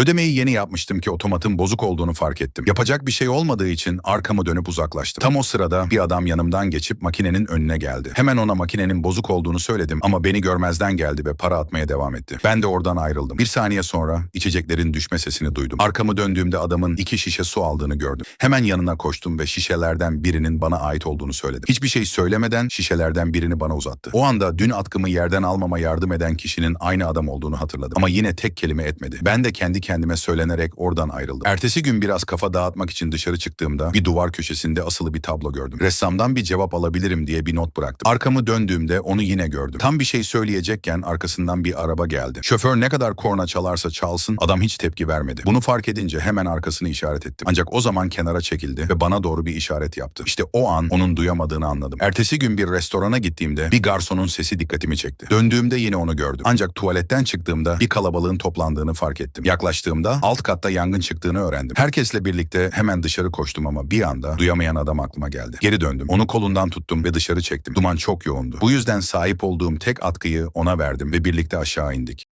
Ödemeyi yeni yapmıştım ki otomatın bozuk olduğunu fark ettim. Yapacak bir şey olmadığı için arkamı dönüp uzaklaştım. Tam o sırada bir adam yanımdan geçip makinenin önüne geldi. Hemen ona makinenin bozuk olduğunu söyledim ama beni görmezden geldi ve para atmaya devam etti. Ben de oradan ayrıldım. Bir saniye sonra içeceklerin düşme sesini duydum. Arkamı döndüğümde adamın iki şişe su aldığını gördüm. Hemen yanına koştum ve şişelerden birinin bana ait olduğunu söyledim. Hiçbir şey söylemeden şişelerden birini bana uzattı. O anda dün atkımı yerden almama yardım eden kişinin aynı adam olduğunu hatırladım. Ama yine tek kelime etmedi. Ben de kendi kendime söylenerek oradan ayrıldım. Ertesi gün biraz kafa dağıtmak için dışarı çıktığımda bir duvar köşesinde asılı bir tablo gördüm. Ressamdan bir cevap alabilirim diye bir not bıraktım. Arkamı döndüğümde onu yine gördüm. Tam bir şey söyleyecekken arkasından bir araba geldi. Şoför ne kadar korna çalarsa çalsın adam hiç tepki vermedi. Bunu fark edince hemen arkasını işaret ettim. Ancak o zaman kenara çekildi ve bana doğru bir işaret yaptı. İşte o an onun duyamadığını anladım. Ertesi gün bir restorana gittiğimde bir garsonun sesi dikkatimi çekti. Döndüğümde yine onu gördüm. Ancak tuvaletten çıktığımda bir kalabalığın toplandığını fark ettim. Yaklaştığımda alt katta yangın çıktığını öğrendim. Herkesle birlikte hemen dışarı koştum ama bir anda duyamayan adam aklıma geldi. Geri döndüm. Onu kolundan tuttum ve dışarı çektim. Duman çok yoğundu. Bu yüzden sahip olduğum tek atkıyı ona verdim ve birlikte aşağı indik.